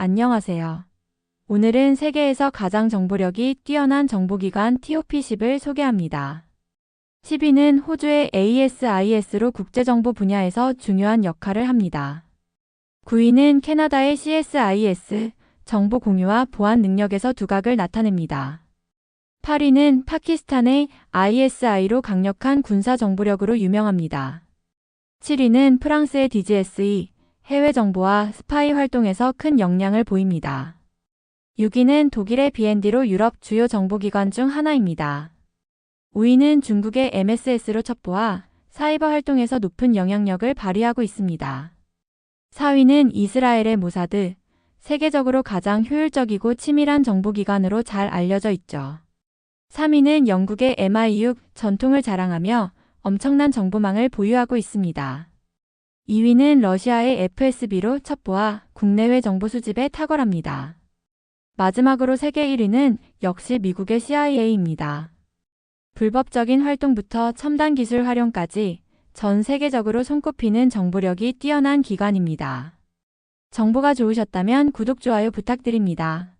안녕하세요. 오늘은 세계에서 가장 정보력이 뛰어난 정보기관 TOP10을 소개합니다. 10위는 호주의 ASIS로 국제정보 분야에서 중요한 역할을 합니다. 9위는 캐나다의 CSIS, 정보 공유와 보안 능력에서 두각을 나타냅니다. 8위는 파키스탄의 ISI로 강력한 군사 정보력으로 유명합니다. 7위는 프랑스의 DGSE, 해외 정보와 스파이 활동에서 큰 역량을 보입니다. 6위는 독일의 BND로 유럽 주요 정보기관 중 하나입니다. 5위는 중국의 MSS로 첩보와 사이버 활동에서 높은 영향력을 발휘하고 있습니다. 4위는 이스라엘의 모사드, 세계적으로 가장 효율적이고 치밀한 정보기관으로 잘 알려져 있죠. 3위는 영국의 MI6 전통을 자랑하며 엄청난 정보망을 보유하고 있습니다. 2위는 러시아의 FSB로 첩보와 국내외 정보 수집에 탁월합니다. 마지막으로 세계 1위는 역시 미국의 CIA입니다. 불법적인 활동부터 첨단 기술 활용까지 전 세계적으로 손꼽히는 정보력이 뛰어난 기관입니다. 정보가 좋으셨다면 구독, 좋아요 부탁드립니다.